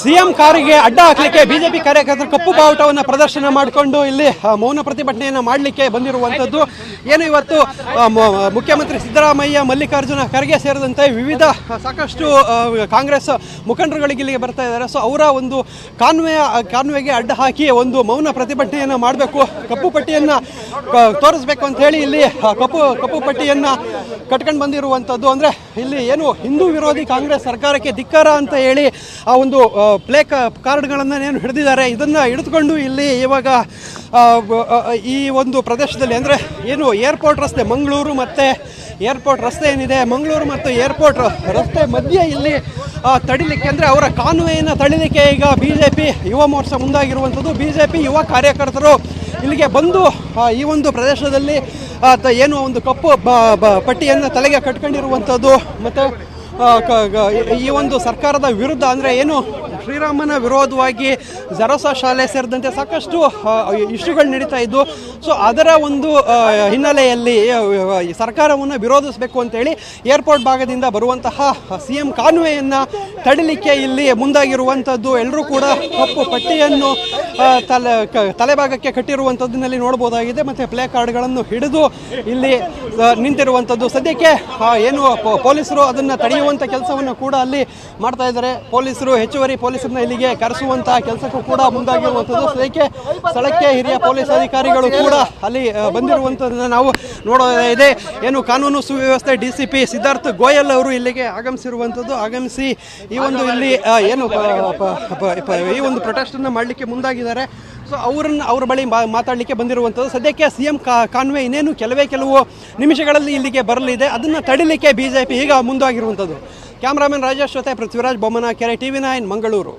CM ಕಾರಿಗೆ ಅಡ್ಡ ಹಾಕಲಿಕ್ಕೆ ಬಿಜೆಪಿ ಕಾರ್ಯಕರ್ತರು ಕಪ್ಪು ಬಾವುಟವನ್ನು ಪ್ರದರ್ಶನ ಮಾಡಿಕೊಂಡು ಇಲ್ಲಿ ಮೌನ ಪ್ರತಿಭಟನೆಯನ್ನು ಮಾಡಲಿಕ್ಕೆ ಬಂದಿರುವಂಥದ್ದು. ಏನು ಇವತ್ತು ಮುಖ್ಯಮಂತ್ರಿ ಸಿದ್ದರಾಮಯ್ಯ, ಮಲ್ಲಿಕಾರ್ಜುನ ಖರ್ಗೆ ಸೇರಿದಂತೆ ವಿವಿಧ ಸಾಕಷ್ಟು ಕಾಂಗ್ರೆಸ್ ಮುಖಂಡರುಗಳಿಗೆ ಇಲ್ಲಿಗೆ ಬರ್ತಾ ಇದ್ದಾರೆ. ಸೊ ಅವರ ಒಂದು ಕಾನ್ವೆ ಕಾನ್ವೆಗೆ ಅಡ್ಡ ಹಾಕಿ ಒಂದು ಮೌನ ಪ್ರತಿಭಟನೆಯನ್ನು ಮಾಡಬೇಕು, ಕಪ್ಪು ಪಟ್ಟಿಯನ್ನು ತೋರಿಸ್ಬೇಕು ಅಂತ ಹೇಳಿ ಇಲ್ಲಿ ಕಪ್ಪು ಕಪ್ಪು ಪಟ್ಟಿಯನ್ನು ಕಟ್ಕೊಂಡು ಬಂದಿರುವಂಥದ್ದು. ಅಂದರೆ ಇಲ್ಲಿ ಏನು ಹಿಂದೂ ವಿರೋಧಿ ಕಾಂಗ್ರೆಸ್ ಸರ್ಕಾರಕ್ಕೆ ಧಿಕ್ಕಾರ ಅಂತ ಹೇಳಿ ಆ ಒಂದು ಪ್ಲೇ ಕಾರ್ಡ್ಗಳನ್ನು ಏನು ಹಿಡಿದಿದ್ದಾರೆ ಇದನ್ನು ಹಿಡಿದುಕೊಂಡು ಇಲ್ಲಿ ಇವಾಗ ಈ ಒಂದು ಪ್ರದೇಶದಲ್ಲಿ ಅಂದರೆ ಏನು ಏರ್ಪೋರ್ಟ್ ರಸ್ತೆ ಮಂಗಳೂರು ಮತ್ತು ಏರ್ಪೋರ್ಟ್ ರಸ್ತೆ ಏನಿದೆ, ಮಂಗಳೂರು ಮತ್ತು ಏರ್ಪೋರ್ಟ್ ರಸ್ತೆ ಮಧ್ಯೆ ಇಲ್ಲಿ ತಡಿಲಿಕ್ಕೆ ಅಂದರೆ ಅವರ ಕಾನ್ವೆಯನ್ನು ತಡಿಲಿಕ್ಕೆ ಈಗ B J P Yuva Morcha ಮುಂದಾಗಿರುವಂಥದ್ದು. B J P ಯುವ ಕಾರ್ಯಕರ್ತರು ಇಲ್ಲಿಗೆ ಬಂದು ಈ ಒಂದು ಪ್ರದೇಶದಲ್ಲಿ ಏನು ಒಂದು ಕಪ್ಪು ಪಟ್ಟಿಯನ್ನು ತಲೆಗೆ ಕಟ್ಕೊಂಡಿರುವಂಥದ್ದು. ಮತ್ತು ಈ ಒಂದು ಸರ್ಕಾರದ ವಿರುದ್ಧ ಅಂದರೆ ಏನು? ಶ್ರೀರಾಮನ ವಿರೋಧವಾಗಿ ಜರಸ ಶಾಲೆ ಸೇರಿದಂತೆ ಸಾಕಷ್ಟು ಇಶ್ಯೂಗಳು ನಡೀತಾ ಇದ್ದು, ಸೊ ಅದರ ಒಂದು ಹಿನ್ನೆಲೆಯಲ್ಲಿ ಸರ್ಕಾರವನ್ನು ವಿರೋಧಿಸಬೇಕು ಅಂತೇಳಿ ಏರ್ಪೋರ್ಟ್ ಭಾಗದಿಂದ ಬರುವಂತಹ ಸಿ ಎಂ ಕಾನ್ವೆಯನ್ನು ತಡಿಲಿಕ್ಕೆ ಇಲ್ಲಿ ಮುಂದಾಗಿರುವಂಥದ್ದು ಎಲ್ಲರೂ ಕೂಡ ಕಪ್ಪು ಪಟ್ಟಿಯನ್ನು ತಲೆ ತಲೆಭಾಗಕ್ಕೆ ಕಟ್ಟಿರುವಂಥದ್ದಿನಲ್ಲಿ ನೋಡ್ಬೋದಾಗಿದೆ. ಮತ್ತು ಪ್ಲೇ ಕಾರ್ಡ್ಗಳನ್ನು ಹಿಡಿದು ಇಲ್ಲಿ ನಿಂತಿರುವಂಥದ್ದು. ಸದ್ಯಕ್ಕೆ ಏನು ಪೊಲೀಸರು ಅದನ್ನು ತಡೆಯುವಂಥ ಕೆಲಸವನ್ನು ಕೂಡ ಅಲ್ಲಿ ಮಾಡ್ತಾ ಇದ್ದಾರೆ. ಪೊಲೀಸರು, ಹೆಚ್ಚುವರಿ ಪೊಲೀಸರನ್ನ ಇಲ್ಲಿಗೆ ಕರೆಸುವಂತಹ ಕೆಲಸಕ್ಕೂ ಕೂಡ ಮುಂದಾಗಿರುವಂಥದ್ದು. ಸದ್ಯಕ್ಕೆ ಸ್ಥಳಕ್ಕೆ ಹಿರಿಯ ಪೊಲೀಸ್ ಅಧಿಕಾರಿಗಳು ಕೂಡ ಅಲ್ಲಿ ಬಂದಿರುವಂಥದ್ದನ್ನು ನಾವು ನೋಡೋದಿದೆ ಏನು ಕಾನೂನು ಸುವ್ಯವಸ್ಥೆ, D C P Siddharth Goyal ಅವರು ಇಲ್ಲಿಗೆ ಆಗಮಿಸಿರುವಂಥದ್ದು. ಆಗಮಿಸಿ ಈ ಒಂದು ಇಲ್ಲಿ ಏನು ಈ ಒಂದು ಪ್ರೊಟೆಸ್ಟನ್ನು ಮಾಡಲಿಕ್ಕೆ ಮುಂದಾಗಿದ್ದಾರೆ. ಸೊ ಅವರನ್ನು, ಅವ್ರ ಬಳಿ ಮಾತಾಡಲಿಕ್ಕೆ ಬಂದಿರುವಂಥದ್ದು. ಸದ್ಯಕ್ಕೆ ಸಿ ಎಂ ಕಾನ್ವೆ ಇನ್ನೇನು ಕೆಲವೇ ಕೆಲವು ನಿಮಿಷಗಳಲ್ಲಿ ಇಲ್ಲಿಗೆ ಬರಲಿದೆ. ಅದನ್ನು ತಡಿಲಿಕ್ಕೆ ಬಿ ಜೆ ಪಿ ಈಗ ಮುಂದಾಗಿರುವಂಥದ್ದು. ಕ್ಯಾಮ್ರಾಮನ್ ರಾಜೇಶ್ ಜೊತೆ ಪೃಥ್ವಿರಾಜ್ ಬೊಮ್ಮನ ಕೆರೆ ಟಿವಿ ನೈನ್ ಮಂಗಳೂರು.